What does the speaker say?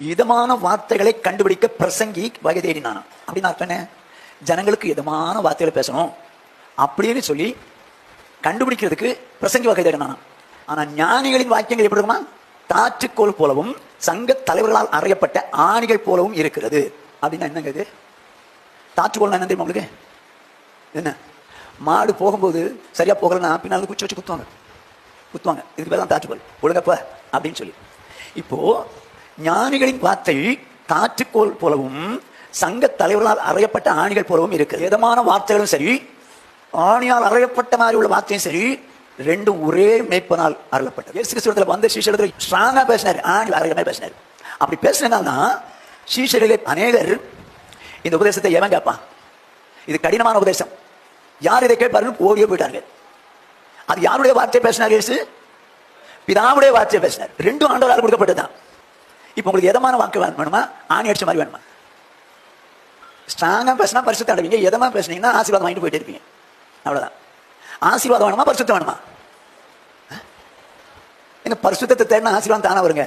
இதமான வார்த்தைகளை கண்டுபிடிக்க பிரசங்கி வகை தேடினான் அப்படின்னு அர்த்தம் ஜனங்களுக்கு இதமான வார்த்தைகளை பேசணும். அப்படின்னு சொல்லி கண்டுபிடிக்கிறதுக்கு பிரசங்கி வகை தேடினான் ஆனா ஞானிகளின் வாக்கியங்கள் எப்படி இருக்குமா? தாற்றுக்கோள் போலவும் சங்க தலைவர்களால் அறையப்பட்ட ஆணிகள் போலவும் இருக்கிறது. அப்படின்னா என்னங்க இது? தாற்றுக்கோல் என்ன தெரியுமா உங்களுக்கு? என்ன? மாடு போகும்போது சரியா போகலன்னா பின்னால் குச்சி வச்சு குத்துவாங்க. குத்துவாங்க. இதுக்கு பேர் தான் தாற்றுக்கோல் ஒழுங்கப்ப அப்படின்னு சொல்லி. இப்போ ஞானிகளின் வார்த்தை காற்றுக்கோள் போலவும் சங்க தலைவர்களால் அறையப்பட்ட ஆணிகள் போலவும் இருக்கு. விதமான வார்த்தைகளும் சரி ஆணியால் அறையப்பட்ட மாதிரி உள்ள வார்த்தையும் சரி ரெண்டும் ஒரே மேய்ப்பனால் அருளப்பட்டது. இயேசு கிறிஸ்துவத்தில் வந்த சீஷர்கள் ஸ்ட்ராங்காக பேசினார். ஆணில் அறைய மாதிரி பேசினார். அப்படி பேசினதால் தான் சீஷர்களே அநேகர் இந்த உபதேசத்தை எவன் கேட்பான்? இது கடினமான உபதேசம். யார் இதை கேட்பார்கள் ஓடியே போயிட்டார்கள். அது யாருடைய வார்த்தையை பேசினார் இயேசு? பிதாவுடைய வார்த்தையை பேசினார். ரெண்டும் ஆண்டவரால் கொடுக்கப்பட்டதுதான். இப்போ உங்களுக்கு எதமான வாக்கு வேணுமா? ஆணி அடிச்ச மாதிரி வேணுமா? ஸ்ட்ராங்காக பேசினா பரிசுத்த அடைவீங்க. எதமா பேசுனீங்கன்னா ஆசீர்வாதம் வாங்கிட்டு போயிட்டே இருப்பீங்க. அவ்வளோதான் ஆசீர்வாதம் வேணுமா? பரிசுத்தம் வேணுமா? என்ன பரிசுத்தத்தை தேடினா ஆசீர்வாதம் தானே வருங்க?